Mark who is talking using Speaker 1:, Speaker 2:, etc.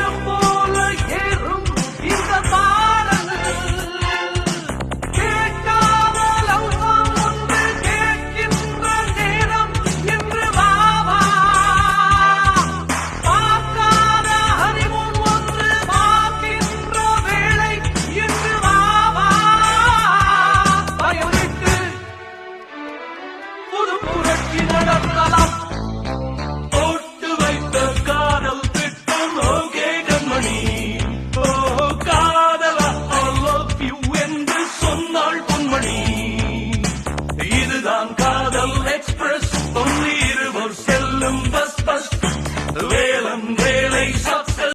Speaker 1: jump bus bus
Speaker 2: வேலம் வேலை sub